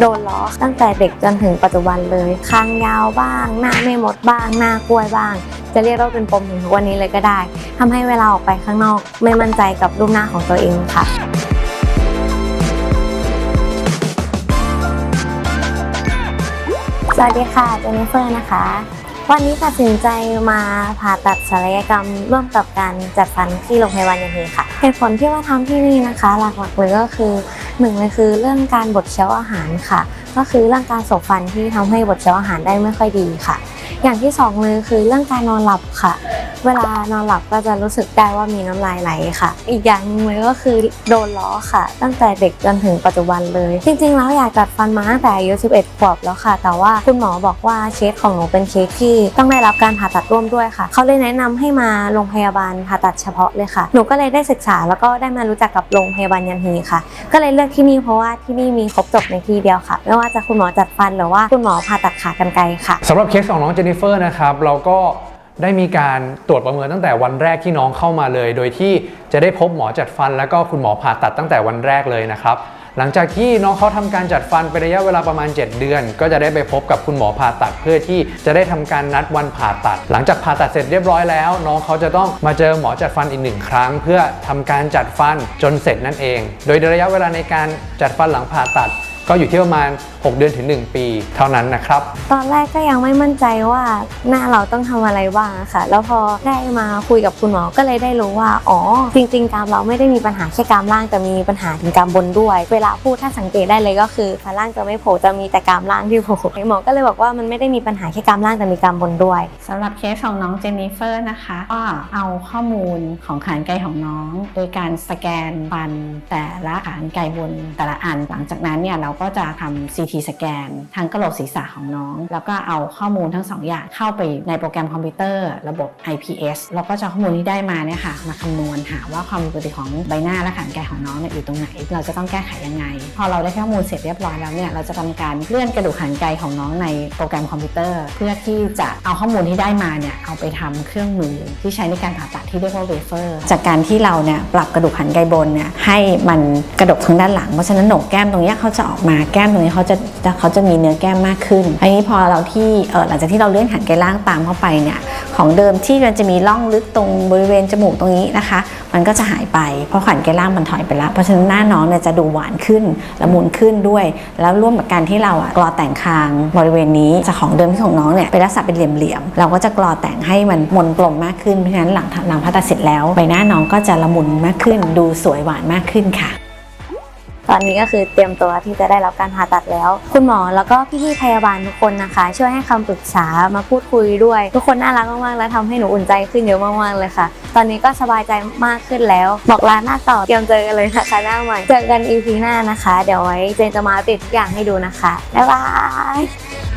โดนล้อตั้งแต่เด็กจนถึงปัจจุบันเลยคางยาวบ้าง หน้าไม่มดบ้าง หน้ากล้วยบ้าง จะเรียกว่าเป็นปมถึงทุกวันนี้เลยก็ได้ทำให้เวลาออกไปข้างนอก ไม่มั่นใจกับรูปหน้าของตัวเองค่ะสวัสดีค่ะเจนนิเฟอร์นะคะ วันนี้ตัดสินใจมาผ่าตัดศัลยกรรมร่วมกับการจัดฟันที่โรงพยาบาลยันฮีค่ะเหตุผลที่ว่าทำที่นี่นะคะ หลักๆเลยก็คือหนึ่งเลยคือเรื่องการบดเคี้ยวอาหารค่ะ ก็คือเรื่องการสบฟันที่ทำให้บดเคี้ยวอาหารได้ไม่ค่อยดีค่ะ อย่างที่สองเลยคือเรื่องการนอนหลับค่ะ เวลานอนหลับก็จะรู้สึกได้ว่ามีน้ำลายไหลค่ะ อีกอย่างหนึงเลยก็คือโดนล้อค่ะ ตั้งแต่เด็กจนถึงปัจจุบันเลย จริงๆ แล้วอยากจัดฟันมาตั้งแต่อายุ 11 ขวบแล้วค่ะ แต่ว่าคุณหมอบอกว่าเคสของหนูเป็นเคสที่ต้องได้รับการผ่าตัดร่วมด้วยค่ะ เขาเลยแนะนำให้มาโรงพยาบาลผ่าตัดเฉพาะเลยค่ะ หนูก็เลยได้ศึกษาแล้วก็ได้มารู้จักกับโรงพยาบาลยันฮีค่ะ ก็เลยเลือกที่นี่เพราะว่าที่นี่มีครบจบในที่เดียวค่ะ ไม่ว่าจะคุณหมอจัดฟันหรือว่าคุณหมอผ่าตัดขากรรไกรค่ะสำหรับเคสของน้องเจนนิเฟอร์นะครับเราก็ ได้มีการตรวจประเมินตั้งแต่วันแรกที่น้องเข้ามาเลย โดยที่จะได้พบหมอจัดฟัน แล้วก็คุณหมอผ่าตัดตั้งแต่วันแรกเลยนะครับหลังจากที่น้องเขาทำการจัดฟันเป็นระยะเวลาประมาณ 7 เดือน ก็จะได้ไปพบกับคุณหมอผ่าตัดเพื่อที่จะได้ทำการนัดวันผ่าตัด หลังจากผ่าตัดเสร็จเรียบร้อยแล้ว น้องเขาจะต้องมาเจอหมอจัดฟันอีกหนึ่งครั้ง เพื่อทำการจัดฟันจนเสร็จนั่นเอง โดยระยะเวลาในการจัดฟันหลังผ่าตัด ก็อยู่ที่ประมาณ 6 เดือนถึง 1 ปี เท่านั้นนะครับ ตอนแรกก็ยังไม่มั่นใจว่าหน้าเราต้องทำอะไรบ้างอะค่ะ แล้วพอได้มาคุยกับคุณหมอก็เลยได้รู้ว่า อ๋อ จริง ๆ กรามเราไม่ได้มีปัญหาแค่กรามล่างแต่มีปัญหาถึงกรามบนด้วย เวลาพูดถ้าสังเกตได้เลยก็คือฟันล่างจะไม่โผล่จะมีแต่กรามล่างที่โผล่หมอก็เลยบอกว่ามันไม่ได้มีปัญหาแค่กรามล่างแต่มีกรามบนด้วยสำหรับเคสของน้องเจนนิเฟอร์นะคะก็เอาข้อมูลของขานไกลของน้อง โดยการสแกนฟันแต่ละขานไกลบนแต่ละอันหลังจากนั้นเนี่ยเราก็จะทำ CT สแกนทางกระโหลกศีรษะของน้อง แล้วก็เอาข้อมูลทั้งสองอย่างเข้าไปในโปรแกรมคอมพิวเตอร์ระบบ IPS แล้วก็จะข้อมูลที่ได้มาเนี่ยค่ะมาคำนวณหาว่าความผิดปกติของใบหน้าและขานไกลของน้องเนี่ยอยู่ตรงไหน เราจะต้องแก้ไขยังไง พอเราได้ข้อมูลเสร็จเรียบร้อยแล้วเนี่ยเราจะทำการเลื่อนกระดูกขานไกของน้องในโปรแกรมคอมพิวเตอร์ เพื่อที่จะเอาข้อมูลที่ได้มาเนี่ยเอาไปทำเครื่องมือที่ใช้ในการผ่าตัดที่เรียกว่าเวเฟอร์จากการที่เราเนี่ยปรับกระดูกขานไกบนเนี่ยให้มันกระดกทางด้านหลังเพราะฉะนั้นโหนกแก้มตรงเนี้ยเขาจะออกมาแก้มตรงนี้เขาจะเขาจะมีเนื้อแก้มมากขึ้น อันนี้พอเราที่เออหลังจากที่เราเลื่อนขานไกลล่างตามเข้าไปเนี่ยของเดิมที่มันจะมีร่องลึกตรงบริเวณจมูกตรงนี้นะคะ มันก็จะหายไปเพราะขานไกลล่างมันถอยไปแล้ว เพราะฉะนั้นหน้าน้องเนี่ยจะดูหวานขึ้นละมุนขึ้นด้วย แล้วร่วมกับการที่เราอะกรอแต่งคางบริเวณนี้จากของเดิมที่ของน้องเนี่ยเป็นลักษณะเป็นเหลี่ยมๆเราก็จะกรอแต่งให้มันมนกลมมากขึ้นเพราะฉะนั้นหลังหลังผ่าตัดเสร็จแล้วใบหน้าน้องก็จะละมุนมากขึ้น ดูสวยหวานมากขึ้นค่ะ ตอนนี้ก็คือเตรียมตัวที่จะได้รับการผ่าตัดแล้ว คุณหมอแล้วก็พี่ๆพยาบาลทุกคนนะคะ ช่วยให้คำปรึกษามาพูดคุยด้วย ทุกคนน่ารักมากๆ และทำให้หนูอุ่นใจขึ้นเยอะมากๆเลยค่ะ ตอนนี้ก็สบายใจมากขึ้นแล้ว บอกลาหน้าต่อเตรียมเจอกันเลยนะคะหน้าใหม่เจอกัน EP หน้านะคะ เดี๋ยวไว้เจนจะมาติดทุกอย่างให้ดูนะคะบ๊ายบาย